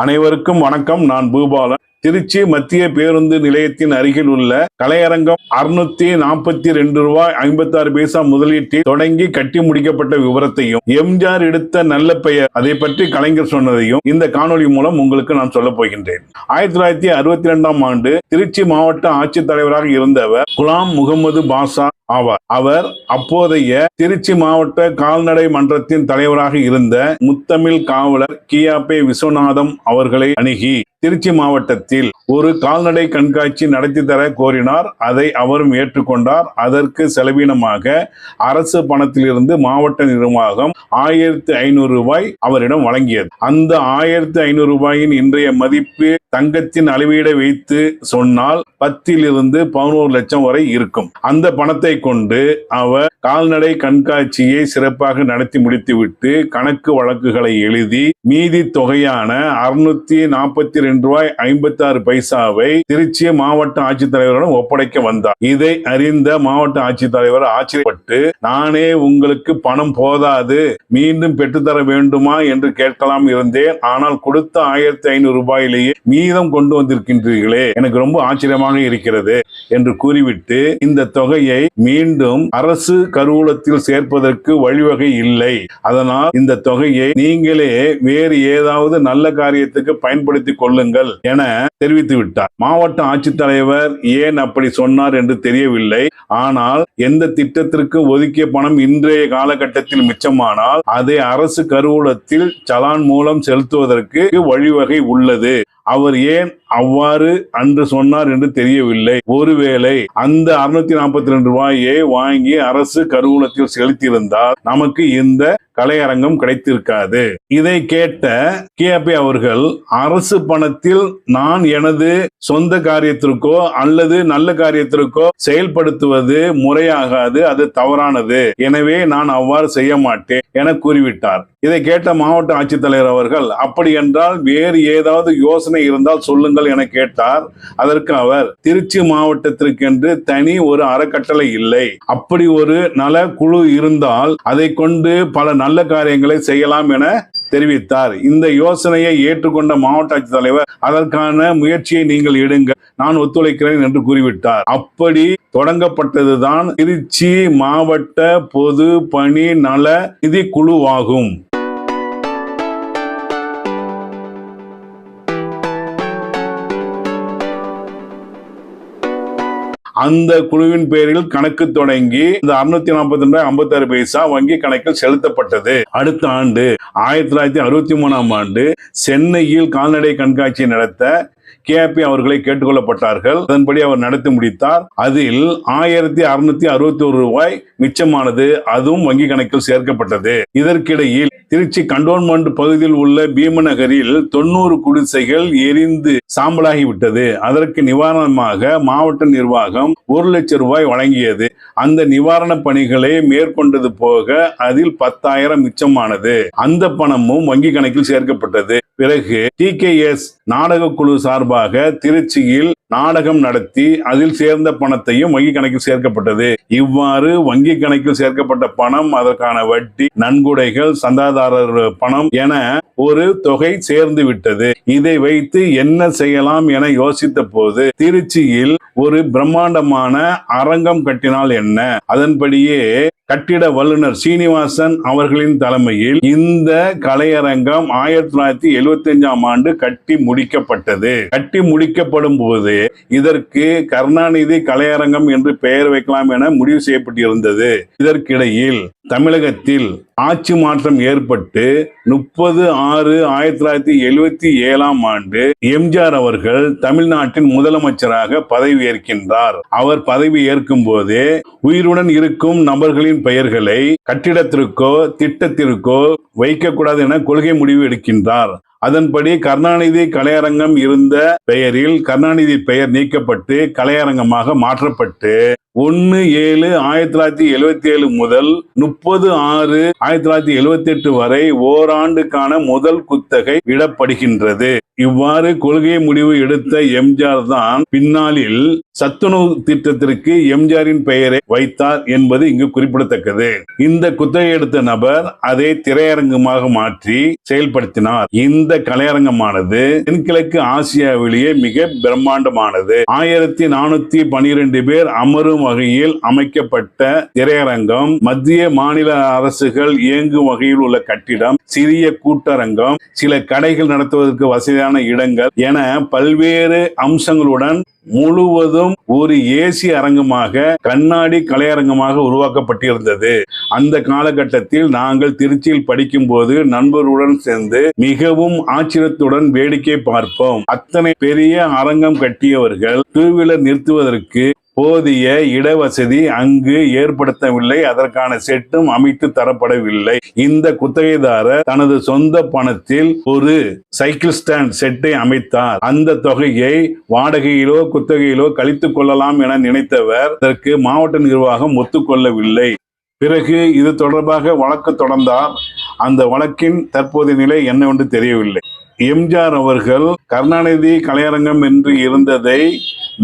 அனைவருக்கும் வணக்கம். நான் பூபாலன். திருச்சி மத்திய பேருந்து நிலையத்தின் அருகில் உள்ள கலையரங்கம் அறுநூத்தி நாற்பத்தி ரெண்டு ரூபாய் ஐம்பத்தி ஆறு பைசா முதலீட்டில் தொடங்கி கட்டி முடிக்கப்பட்ட விவரத்தையும் எம்ஜிஆர் எடுத்த நல்ல பெயர் அதை பற்றி கலைஞர் சொன்னதையும் இந்த காணொளி மூலம் உங்களுக்கு நான் சொல்ல போகின்றேன். ஆயிரத்தி தொள்ளாயிரத்தி அறுபத்தி இரண்டாம் ஆண்டு திருச்சி மாவட்ட ஆட்சித்தலைவராக இருந்தவர் குலாம் முகமது பாஷா ஆவார். அவர் அப்போதைய திருச்சி மாவட்ட கால்நடை மன்றத்தின் தலைவராக இருந்த முத்தமிழ் காவலர் கியாபே விஸ்வநாதம் அவர்களை அணுகி திருச்சி மாவட்டத்தில் ஒரு கால்நடை கண்காட்சி நடத்தி தர கோரினார். அதை அவரும் ஏற்றுக்கொண்டார். அதற்கு செலவினமாக அரசு பணத்திலிருந்து மாவட்ட நிர்வாகம் ஆயிரத்தி ஐநூறு ரூபாய் அவரிடம் வழங்கியது. அந்த ஆயிரத்தி ஐநூறு ரூபாயின் இன்றைய மதிப்பு தங்கத்தின் அளவீடை வைத்து சொன்னால் பத்திலிருந்து பதினோரு லட்சம் வரை இருக்கும். அந்த பணத்தை கொண்டு அவர் கால்நடை கண்காட்சியை சிறப்பாக நடத்தி முடித்துவிட்டு கணக்கு வழக்குகளை எழுதி மீதி தொகையான அறுநூத்தி நாற்பத்தி ரெண்டு ரூபாய் ஐம்பத்தி ஆறு பைசாவை திருச்சி மாவட்ட ஆட்சித்தலைவரிடம் ஒப்படைக்க வந்தார். இதை அறிந்த மாவட்ட ஆட்சித்தலைவர் ஆச்சரியப்பட்டு நானே உங்களுக்கு பணம் போதாது மீண்டும் பெற்றுத்தர வேண்டுமா? என்று கேட்கலாம் இருந்தேன். ஆனால் கொடுத்த ஆயிரத்தி ஐநூறு ரூபாயிலேயே மீதம் கொண்டு வந்திருக்கின்றீர்களே. எனக்கு ரொம்ப அதிகமாக இருக்கிறது என்று கூறிவிட்டு இந்த தொகையை மீண்டும் அரசு கருவூலத்தில் சேர்ப்பதற்கு வழிவகை இல்லை. அதனால் இந்த தொகையை நீங்களே வேறு ஏதாவது நல்ல காரியத்துக்கு பயன்படுத்திக் கொள்ளுங்கள் என தெரிவித்து விட்டார். மாவட்ட ஆட்சித்தலைவர் ஏன் அப்படி சொன்னார் என்று தெரியவில்லை. ஆனால் எந்த திட்டத்திற்கு ஒதுக்கிய பணம் இன்றைய காலகட்டத்தில் மிச்சமானால் அதை அரசு கருவூலத்தில் சலான் மூலம் செலுத்துவதற்கு வழிவகை உள்ளது. அவர் ஏன் அவ்வாறு அன்று சொன்னார் என்று தெரியவில்லை. ஒருவேளை அந்த அறுநூத்தி நாற்பத்தி ரெண்டு ரூபாயை வாங்கி அரசு கருவூலத்தில் செலுத்தியிருந்தால் நமக்கு இந்த கலையரங்கம் கிடைத்திருக்காது. இதை கேட்ட கேபி அவர்கள் அரசு பணத்தில் நான் எனது சொந்த காரியத்திற்கோ அல்லது நல்ல காரியத்திற்கோ செயல்படுத்துவது முறையாகாது அது தவறானது. எனவே நான் அவ்வாறு செய்ய மாட்டேன் என கூறிவிட்டார். இதை கேட்ட மாவட்ட ஆட்சித்தலைவர் அவர்கள் அப்படி என்றால் வேறு ஏதாவது யோசனை இருந்தால் சொல்லுங்கள் என கேட்டார். அதற்கு அவர் திருச்சி மாவட்டத்திற்கென்று தனி ஒரு அறக்கட்டளை இல்லை. அப்படி ஒரு நல குழு இருந்தால் அதை கொண்டு பல நல்ல காரியங்களை செய்யலாம் என தெரிவித்தார். இந்த யோசனையை ஏற்றுக்கொண்ட மாவட்ட ஆட்சித்தலைவர் அதற்கான முயற்சியை நீங்கள் எடுங்க நான் ஒத்துழைக்கிறேன் என்று கூறிவிட்டார். அப்படி தொடங்கப்பட்டதுதான் திருச்சி மாவட்ட பொது பணி நல நிதி குழுவாகும் அந்த குழுவின் பேரில் கணக்கு தொடங்கி இந்த அறுநூத்தி நாற்பத்தி ரெண்டு ஐம்பத்தி ஆறு பைசா வங்கி கணக்கில் செலுத்தப்பட்டது. அடுத்த ஆண்டு ஆயிரத்தி தொள்ளாயிரத்தி அறுபத்தி மூணாம் ஆண்டு சென்னையில் கால்நடை கண்காட்சி நடத்த கேபி அவர்களை கேட்டுக்கொள்ளப்பட்டார்கள். அதன்படி அவர் நடத்தி முடித்தார். அதில் ஆயிரத்தி அறுநூத்தி அறுபத்தி ஒரு ரூபாய் மிச்சமானது அதுவும் வங்கி கணக்கில் சேர்க்கப்பட்டது. இதற்கிடையில் திருச்சி கண்டோன்மெண்ட் பகுதியில் உள்ள பீமநகரில் தொண்ணூறு குடிசைகள் எரிந்து சாம்பலாகிவிட்டது. அதற்கு நிவாரணமாக மாவட்ட நிர்வாகம் ஒரு லட்சம் ரூபாய் வழங்கியது. அந்த நிவாரண பணிகளை மேற்கொண்டது போக அதில் பத்தாயிரம் மிச்சமானது. அந்த பணமும் வங்கி கணக்கில் சேர்க்கப்பட்டது. பிறகு டி. கே. எஸ். நாடக குழு சார்பாக திருச்சியில் நாடகம் நடத்தி அதில் சேர்ந்த பணத்தையும் வங்கி கணக்கில் சேர்க்கப்பட்டது. இவ்வாறு வங்கி கணக்கில் சேர்க்கப்பட்ட பணம் அதற்கான வட்டி நன்கொடைகள் சந்தாதாரர் பணம் என ஒரு தொகை சேர்ந்து விட்டது. இதை வைத்து என்ன செய்யலாம் என யோசித்த போது திருச்சியில் ஒரு பிரம்மாண்டமான அரங்கம் கட்டினால் என்ன? அதன்படியே கட்டிட வல்லுநர் சீனிவாசன் அவர்களின் தலைமையில் இந்த கலையரங்கம் ஆயிரத்தி தொள்ளாயிரத்தி எழுபத்தி அஞ்சாம் ஆண்டு கட்டி முடிக்கப்பட்டது. கட்டி முடிக்கப்படும் போது இதற்கு கருணாநிதி கலையரங்கம் என்று பெயர் வைக்கலாம் என முடிவு செய்யப்பட்டிருந்தது. இதற்கிடையில் தமிழகத்தில் ஆட்சி மாற்றம் ஏற்பட்டு முப்பது ஆறு ஆயிரத்தி தொள்ளாயிரத்தி எழுபத்தி ஏழாம் ஆண்டு எம்ஜிஆர் அவர்கள் தமிழ்நாட்டின் முதலமைச்சராக பதவி ஏற்கின்றார். அவர் பதவி ஏற்கும் போது உயிருடன் இருக்கும் நபர்களின் பெயர்களை கட்டிடத்திற்கோ திட்டத்திற்கோ வைக்கக்கூடாது என கொள்கை முடிவு எடுக்கின்றார். அதன்படி கருணாநிதி கலையரங்கம் இருந்த பெயரில் கருணாநிதி பெயர் நீக்கப்பட்டு கலையரங்கமாக மாற்றப்பட்டு ஒன்னு ஏழு ஆயிரத்தி தொள்ளாயிரத்தி எழுவத்தி ஏழு முதல் முப்பது ஆறு ஆயிரத்தி தொள்ளாயிரத்தி எழுவத்தி எட்டு வரை ஓராண்டுக்கான முதல் குத்தகை விடப்படுகின்றது. இவ்வாறு கொள்கை முடிவு எடுத்த எம்ஜிஆர் தான் பின்னாளில் சத்துணவு திட்டத்திற்கு எம்ஜிஆரின் பெயரை வைத்தார் என்பது இங்கு குறிப்பிடத்தக்கது. இந்த குத்தகை எடுத்த நபர் அதை திரையரங்கமாக மாற்றி செயல்படுத்தினார். இந்த கலையரங்கமானது தென்கிழக்கு ஆசியாவிலேயே மிக பிரம்மாண்டமானது. ஆயிரத்தி நானூத்தி பனிரெண்டு பேர் அமரும் வகையில் அமைக்கப்பட்ட திரையரங்கம் மத்திய மாநில அரசுகள் இயங்கும் வகையில் உள்ள கட்டிடம் சிறிய கூட்டரங்கம் சில கடைகள் நடத்துவதற்கு வசதியான இடங்கள் என பல்வேறு அம்சங்களுடன் முழுவதும் ஒரு ஏசி அரங்கமாக கண்ணாடி கலையரங்கமாக உருவாக்கப்பட்டிருந்தது. அந்த காலகட்டத்தில் நாங்கள் திருச்சியில் படிக்கும் போது நண்பருடன் சேர்ந்து மிகவும் ஆச்சரியத்துடன் வேடிக்கை பார்ப்போம். அத்தனை பெரிய அரங்கம் கட்டியவர்கள் டூ வீலர் நிறுத்துவதற்கு போதிய இடவசதி அங்கு ஏற்படுத்தவில்லை. அதற்கான செட்டும் அமைத்து தரப்படவில்லை. இந்த குத்தகைதாரர் தனது சொந்த பணத்தில் ஒரு சைக்கிள் ஸ்டாண்ட் செட்டை அமைத்தார். அந்த தொகையை வாடகையிலோ குத்தகையிலோ கழித்துக் கொள்ளலாம் என நினைத்தவர் அதற்கு மாவட்ட நிர்வாகம் ஒத்துக்கொள்ளவில்லை. பிறகு இது தொடர்பாக வழக்கு தொடர்ந்தார். அந்த வழக்கின் தற்போதைய நிலை என்னவென்று தெரியவில்லை. எம்ஜிஆர் அவர்கள் கருணாநிதி கலையரங்கம் என்று இருந்ததை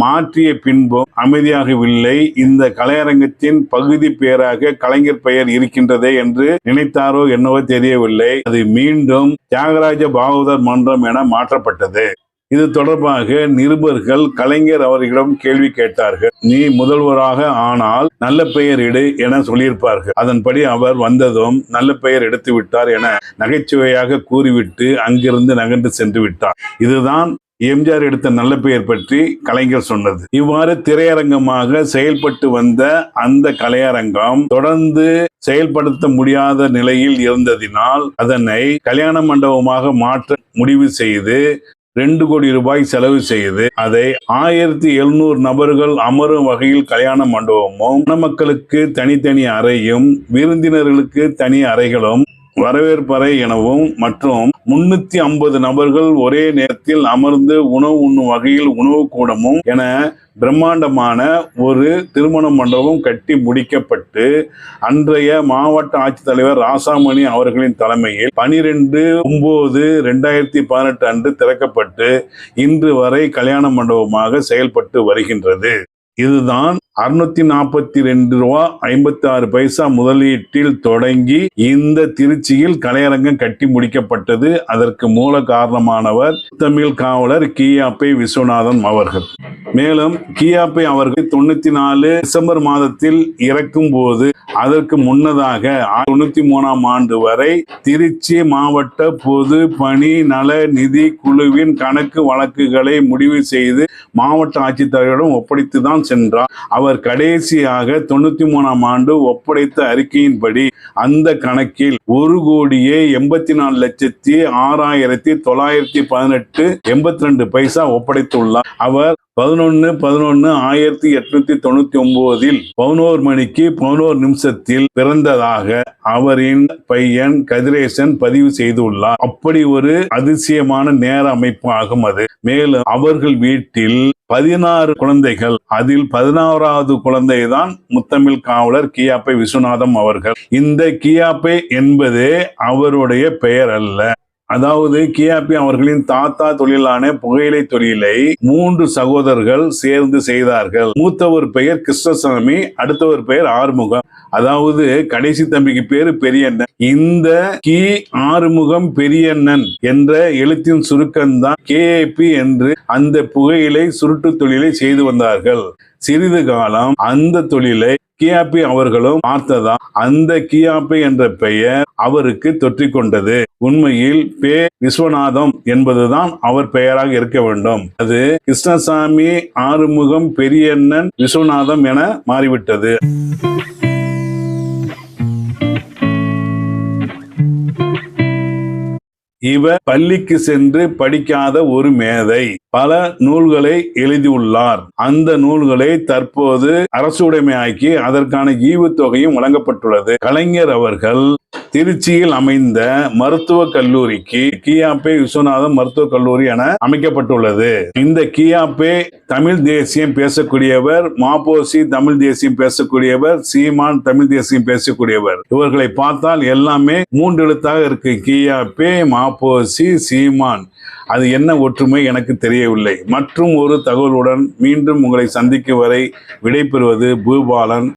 மாற்றிய பின்பும் அமைதியாகவில்லை. இந்த கலையரங்கத்தின் பகுதி பெயராக கலைஞர் பெயர் இருக்கின்றதே என்று நினைத்தாரோ என்னவோ தெரியவில்லை. அது மீண்டும் தியாகராஜ பாகவதர் மன்றம் என மாற்றப்பட்டது. இது தொடர்பாக நிருபர்கள் கலைஞர் அவர்களிடம் கேள்வி கேட்டார்கள். நீ முதல்வராக ஆனால் நல்ல பெயர் இடு என சொல்லியிருப்பார்கள். அதன்படி அவர் வந்ததும் நல்ல பெயர் எடுத்து விட்டார் என நகைச்சுவையாக கூறிவிட்டு அங்கிருந்து நகர்ந்து சென்று விட்டார். இதுதான் எம்ஜிஆர் எடுத்த நல்ல பெயர் பற்றி கலைஞர் சொன்னது. இவ்வாறு திரையரங்கமாக செயல்பட்டு வந்த அந்த கலையரங்கம் தொடர்ந்து செயல்படுத்த முடியாத நிலையில் இருந்ததினால் அதனை கல்யாண மண்டபமாக மாற்ற முடிவு செய்து ரெண்டு கோடி ரூபாய் செலவு செய்து அதை ஆயிரத்தி எழுநூறு நபர்கள் அமரும் வகையில் கல்யாண மண்டபமும் மணமக்களுக்கு தனித்தனி அறையும் விருந்தினர்களுக்கு தனி அறைகளும் வரவேற்பறை எனவும் மற்றும் முன்னூத்தி ஐம்பது நபர்கள் ஒரே நேரத்தில் அமர்ந்து உணவு உண்ணும் வகையில் உணவு கூடமும் என பிரம்மாண்டமான ஒரு திருமண மண்டபம் கட்டி முடிக்கப்பட்டு அன்றைய மாவட்ட ஆட்சித்தலைவர் ராசாமணி அவர்களின் தலைமையில் பனிரெண்டு ஒன்பது ரெண்டாயிரத்தி பதினெட்டு அன்று திறக்கப்பட்டு இன்று வரை கல்யாண மண்டபமாக செயல்பட்டு வருகின்றது. இதுதான் அறுநூத்தி நாற்பத்தி ரெண்டு ரூபா ஐம்பத்தி ஆறு பைசா முதலீட்டில் தொடங்கி இந்த திருச்சியில் கலையரங்கம் கட்டி முடிக்கப்பட்டது. அதற்கு மூல காரணமானவர் தமிழ் காவலர் கியாப்பை விஸ்வநாதன் அவர்கள். மேலும் கியாப்பை அவர்கள் தொண்ணூத்தி நாலு டிசம்பர் மாதத்தில் இறக்கும் போது அதற்கு முன்னதாக தொண்ணூத்தி மூணாம் ஆண்டு வரை திருச்சி மாவட்ட பொது பணி நல நிதி குழுவின் கணக்கு வழக்குகளை முடிவு செய்து மாவட்ட ஆட்சித்தலைவரிடம் ஒப்படைத்து தான் சென்றார். அவர் கடைசியாக தொண்ணூத்தி மூணாம் ஆண்டு ஒப்படைத்த அறிக்கையின்படி அந்த கணக்கில் ஒரு கோடியே எண்பத்தி நாலு லட்சத்தி ஆறாயிரத்தி தொள்ளாயிரத்தி பதினெட்டு எண்பத்தி ரெண்டு பைசா ஒப்படைத்துள்ளார். அவர் பதினொன்னு பதினொன்னு ஆயிரத்தி எட்நூத்தி தொண்ணூத்தி ஒன்பதில் பதினோரு மணிக்கு பதினோரு நிமிஷத்தில் பிறந்ததாக அவரின் பையன் கதிரேசன் பதிவு செய்துள்ளார். அப்படி ஒரு அதிசயமான நேர அமைப்பு ஆகும் அது. மேலும் அவர்கள் வீட்டில் பதினாறு குழந்தைகள். அதில் பதினாறாவது குழந்தை தான் முத்தமிழ் காவலர் கியாப்பை விஸ்வநாதம் அவர்கள். இந்த கியாப்பை என்பதே அவருடைய பெயர் அல்ல. அதாவது கியாபி அவர்களின் தாத்தா தொழிலான புகையிலை தொழிலை மூன்று சகோதரர்கள் சேர்ந்து செய்தார்கள். மூத்தவர் பெயர் கிருஷ்ணசாமி அடுத்தவர் பெயர் ஆறுமுகம். அதாவது கடைசி தம்பிக்கு பேரு பெரியண்ணன். இந்த கி ஆறுமுகம் பெரியண்ணன் என்ற எழுத்தின் சுருக்கம்தான் கேஏபி என்று அந்த புகையிலை சுருட்டு தொழிலை செய்து வந்தார்கள். சிறிது காலம் அந்த தொழிலை கியாப்பி அவர்களும் பார்த்ததா? அந்த கியாப்பி என்ற பெயர் அவருக்கு தொற்றிக்கொண்டது. உண்மையில் பே விஸ்வநாதம் என்பதுதான் அவர் பெயராக இருக்க வேண்டும். அது கிருஷ்ணசாமி ஆறுமுகம் பெரியண்ணன் விஸ்வநாதம் என மாறிவிட்டது. இவர் பள்ளிக்கு சென்று படிக்காத ஒரு மேதை. பல நூல்களை எழுதியுள்ளார். அந்த நூல்களை தற்போது அரசுடைமையாக்கி அதற்கான ஈவுத்தொகையும் வழங்கப்பட்டுள்ளது. கலைஞர் அவர்கள் திருச்சியில் அமைந்த மருத்துவக் கல்லூரிக்கு கியாப்பே விஸ்வநாதம் மருத்துவக் கல்லூரி என அமைக்கப்பட்டுள்ளது. இந்த கியாபே தமிழ் தேசியம் பேசக்கூடியவர் மாப்போசி தமிழ் தேசியம் பேசக்கூடியவர் சீமான் தமிழ் தேசியம் பேசக்கூடியவர். இவர்களை பார்த்தால் எல்லாமே மூன்று எழுத்தாக இருக்கு. கியாபே மாப்போசி சீமான். அது என்ன ஒற்றுமை எனக்கு தெரியவில்லை. மற்றும் ஒரு தகவலுடன் மீண்டும் உங்களை சந்திக்கும் வரை விடைபெறுவது பூபாலன்.